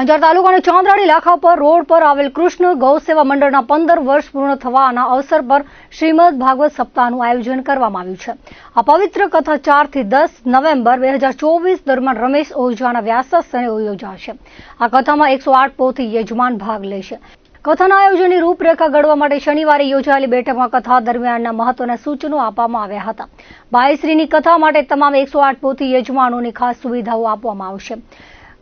અંજાર તાલુકાના ચાંદરાડી લાખા પર રોડ પર આવેલ કૃષ્ણ ગૌ સેવા મંડળના પંદર વર્ષ પૂર્ણ થવાના અવસર પર શ્રીમદ ભાગવત સપ્તાહનું આયોજન કરવામાં આવ્યું છે. આ પવિત્ર કથા ચારથી દસ નવેમ્બર બે હજાર ચોવીસ દરમિયાન રમેશ ઓઝાના વ્યાસસ્થાને યોજાશે આ કથામાં એકસો આઠ પોથી યજમાન ભાગ લેશે કથાના આયોજનની રૂપરેખા ઘડવા માટે શનિવારે યોજાયેલી બેઠકમાં કથા દરમિયાનના મહત્વના સૂચનો આપવામાં આવ્યા હતા. ભાઈશ્રીની કથા માટે તમામ એકસો આઠ પોથી યજમાનોની ખાસ સુવિધાઓ આપવામાં આવશે.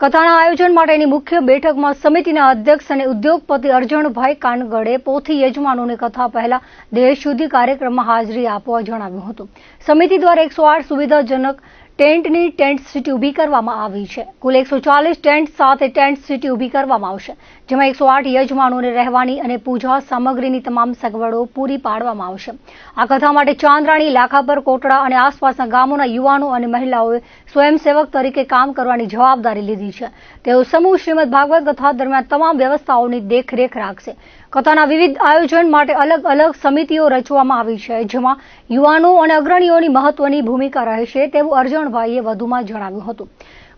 કથાના આયોજન માટેની મુખ્ય બેઠકમાં સમિતિના અધ્યક્ષ અને ઉદ્યોગપતિ અર્જણભાઈ કાનગડે પોથી યજમાનોને કથા પહેલા દેહ શુદ્ધિ કાર્યક્રમમાં હાજરી આપવા જણાવ્યું હતું. સમિતિ દ્વારા એકસો આઠ સુવિધાજનક ટેન્ટની ટેન્ટ સિટી ઊભી કરવામાં આવી છે. કુલ એકસો ચાલીસ ટેન્ટ સાથે ટેન્ટ સિટી ઊભી કરવામાં આવશે, જેમાં એકસો આઠ યજમાનોને રહેવાની અને પૂજા સામગ્રીની તમામ સગવડો પૂરી પાડવામાં આવશે. આ કથા માટે ચાંદ્રાણી, લાખાપર, કોટડા અને આસપાસના ગામોના યુવાનો અને મહિલાઓએ સ્વયંસેવક તરીકે કામ કરવાની જવાબદારી લીધી છે. તેઓ સમૂહ શ્રીમદ ભાગવત કથા દરમિયાન તમામ વ્યવસ્થાઓની દેખરેખ રાખશે. કથાના વિવિધ આયોજન માટે અલગ અલગ સમિતિઓ રચવામાં આવી છે, જેમાં યુવાનો અને અગ્રણીઓની મહત્વની ભૂમિકા રહેશે તેવું અર્જણભાઈએ વધુમાં જણાવ્યું હતું.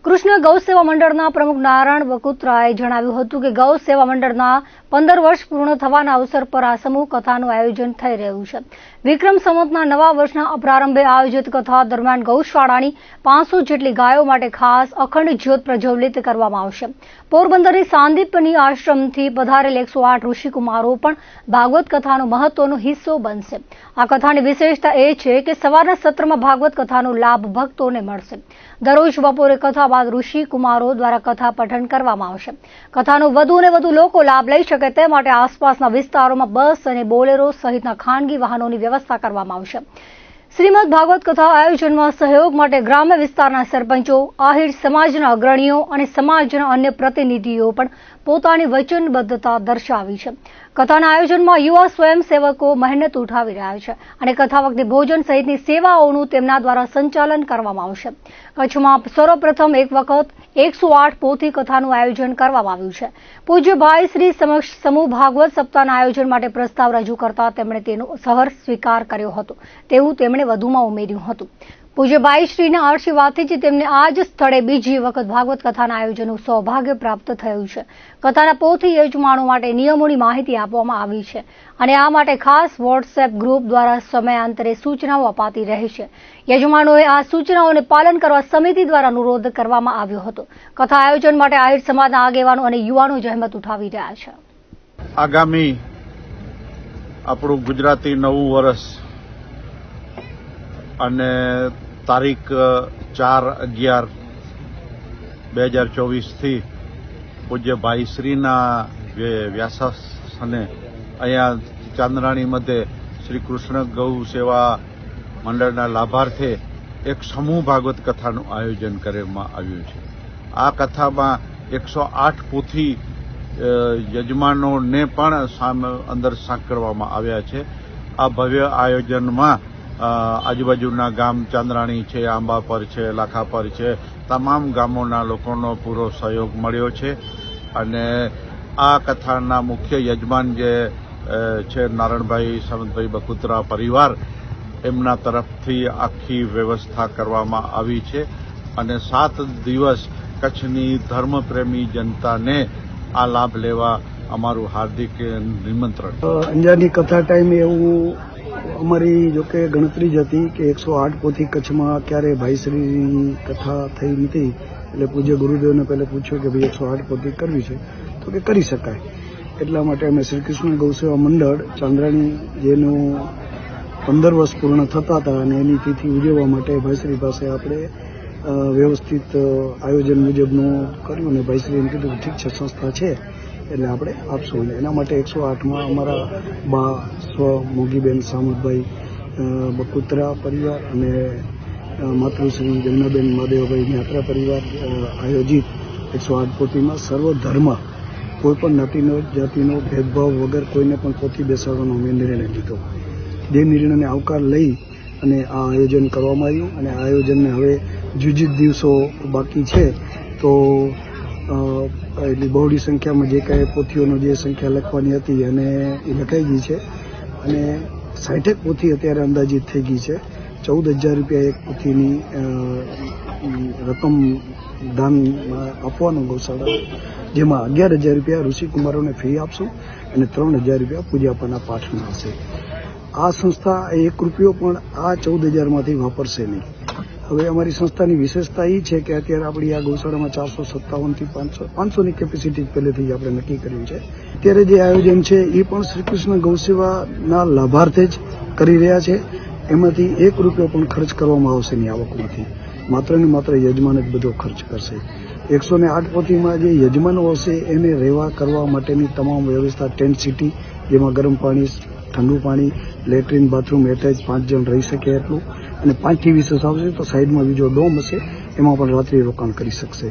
કૃષ્ણ ગૌ સેવા મંડળના પ્રમુખ નારાયણ બકુત્રાએ જણાવ્યું હતું કે ગૌ સેવા મંડળના પંદર વર્ષ પૂર્ણ થવાના અવસર પર આ સમૂહ કથાનું આયોજન થઈ રહ્યું છે. વિક્રમ સંવતના નવા વર્ષના પ્રારંભે આયોજિત કથા દરમિયાન ગૌશાળાની પાંચસો જેટલી ગાયો માટે ખાસ અખંડ જ્યોત પ્રજ્વલિત કરવામાં આવશે. પોરબંદરની સાંદીપની આશ્રમથી પધારેલ એકસો આઠ ઋષિકુમારો પણ ભાગવત કથાનો મહત્વનો હિસ્સો બનશે. આ કથાની વિશેષતા એ છે કે સવારના સત્રમાં ભાગવત કથાનો લાભ ભક્તોને મળશે. દરરોજ બપોરે કથા બાદ ઋષિ કુમારો દ્વારા કથા પઠન કરવામાં આવશે. કથાનો વધુ અને વધુ લોકો લાભ લઈ શકે તે માટે આસપાસના વિસ્તારોમાં બસ અને બોલેરો સહિતના ખાનગી વાહનોની વ્યવસ્થા કરવામાં આવશે. શ્રીમદ ભાગવત કથા આયોજનમાં સહયોગ માટે ગ્રામ્ય વિસ્તારના સરપંચો, આહિર સમાજના અગ્રણીઓ અને સમાજના અન્ય પ્રતિનિધિઓ પણ પોતાની વચનબદ્ધતા દર્શાવી છે. કથાના આયોજનમાં યુવા સ્વયંસેવકો મહેનત ઉઠાવી રહ્યા છે અને કથા વખતે ભોજન સહિતની સેવાઓનું તેમના દ્વારા સંચાલન કરવામાં આવશે. કચ્છમાં સર્વપ્રથમ એક વખત એકસો આઠ પોથી કથાનું આયોજન કરવામાં આવ્યું છે. પૂજ્ય ભાઈ શ્રી સમક્ષ સમૂહ ભાગવત સપ્તાહના આયોજન માટે પ્રસ્તાવ રજૂ કરતા તેમણે તેનો સહર સ્વીકાર કર્યો હતો. તેવું તેમણે વધુમાં ઉમેર્યું હતું. પૂજ્ય શ્રીના આશીર્વાદથી જ તેમને આ જ સ્થળે બીજી વખત ભાગવત કથાના આયોજનનું સૌભાગ્ય પ્રાપ્ત થયું છે. કથાના પોથી યજમાનો માટે નિયમોની માહિતી આપવામાં આવી છે અને આ માટે ખાસ વોટ્સએપ ગ્રુપ દ્વારા સમયાંતરે સૂચનાઓ અપાતી રહેશે યજમાનોએ આ સૂચનાઓને પાલન કરવા સમિતિ દ્વારા અનુરોધ કરવામાં આવ્યો હતો. કથા આયોજન માટે આહિર સમાજના આગેવાનો અને યુવાનો જહેમત ઉઠાવી રહ્યા છે. આગામી આપણું ગુજરાતી નવું વર્ષ અને તારીખ ચાર અગિયાર બે હજાર ચોવીસથી પૂજ્ય ભાઈશ્રીના જે વ્યાસાસને અહીંયા ચાંદરાણી મધ્યે શ્રી કૃષ્ણ ગૌ સેવા મંડળના લાભાર્થે એક સમૂહ ભાગવત કથાનું આયોજન કરવામાં આવ્યું છે. આ કથામાં એકસો આઠ પોથી યજમાનોને પણ અંદર સાંકળવામાં આવ્યા છે. આ ભવ્ય આયોજનમાં આજુબાજુના ગામ ચાંદરાણી છે આંબાપર છે લાખાપર છે, તમામ ગામોના લોકોનો પૂરો સહયોગ મળ્યો છે. અને આ કથાના મુખ્ય યજમાન જે છે નારણભાઈ સાવંતભાઈ બકુત્રા પરિવાર, એમના તરફથી આખી વ્યવસ્થા કરવામાં આવી છે. અને સાત દિવસ કચ્છની ધર્મપ્રેમી જનતાને આ લાભ લેવા અમારું હાર્દિક નિમંત્રણ. અંજારની કથા ટાઈમે એવું અમારી જોકે ગણતરી જ હતી કે એકસો આઠ પોથી કચ્છમાં ક્યારે ભાઈશ્રીની કથા થઈ નથી એટલે પૂજ્ય ગુરુદેવને પહેલે પૂછ્યું કે ભાઈ એકસો આઠ પોથી કરવી છે, તો કે કરી શકાય. એટલા માટે અમે શ્રી કૃષ્ણ ગૌસેવા મંડળ ચાંદ્રાણી જેનું પંદર વર્ષ પૂર્ણ થતા હતા અને એની તિથિ ઉજવવા માટે ભાઈશ્રી પાસે આપણે વ્યવસ્થિત આયોજન મુજબનું કર્યું અને ભાઈશ્રીએ કીધું ઠીક છે, સંસ્થા છે. એટલે આપણે આપશું. એના માટે એકસો આઠમાં અમારા બા સ્વ મોગીબેન સામતભાઈ અ, બકુત્રા પરિવાર અને માતૃશ્રી જમનાબેન મહાદેવભાઈ યાત્રા પરિવાર આયોજિત એકસો આઠ પોતીમાં સર્વ ધર્મ કોઈ પણ જ્ઞાતિનો જાતિનો ભેદભાવ વગર કોઈને પણ પોતી બેસાડવાનો અમે નિર્ણય લીધો. જે નિર્ણયને આવકાર લઈ અને આ આયોજન કરવામાં આવ્યું અને આ આયોજનને હવે જુજ દિવસો બાકી છે તો એટલી બહોળી સંખ્યામાં જે કાંઈ પોથીઓનો જે સંખ્યા લખવાની હતી અને એ લખાઈ ગઈ છે. અને સાઠેક પોથી અત્યારે અંદાજિત થઈ ગઈ છે. ચૌદ હજાર રૂપિયા એક પોથીની રકમ દાન આપવાનું ગૌશાળા જેમાં અગિયાર હજાર રૂપિયા ઋષિકુમારોને ફી આપશું અને ત્રણ હજાર રૂપિયા પૂજાપાના પાઠના હશે આ સંસ્થા એક રૂપિયો પણ આ ચૌદ હજારમાંથી વાપરશે નહીં. હવે અમારી સંસ્થાની વિશેષતા એ છે કે અત્યારે આપણી આ ગૌશાળામાં ચારસો સત્તાવનથી પાંચસો, પાંચસોની કેપેસિટી પહેલેથી આપણે નક્કી કર્યું છે. અત્યારે જે આયોજન છે એ પણ શ્રીકૃષ્ણ ગૌસેવાના લાભાર્થે જ કરી રહ્યા છે. એમાંથી એક રૂપિયો પણ ખર્ચ કરવામાં આવશે નહીં આવકમાંથી. માત્ર ને માત્ર યજમાન જ બધો ખર્ચ કરશે. એકસો ને આઠ પોથીમાં જે યજમાનો હશે એને રહેવા કરવા માટેની તમામ વ્યવસ્થા ટેન્ટ સિટી જેમાં ગરમ પાણી ઠંડુ પાણી, લેટ્રિન બાથરૂમ એટેચ પાંચ જણ રહી શકે એટલું. અને પાંચથી વિશેષ આવશે તો સાઈડમાં બીજો ડોમ હશે, એમાં પણ રાત્રિ રોકાણ કરી શકશે.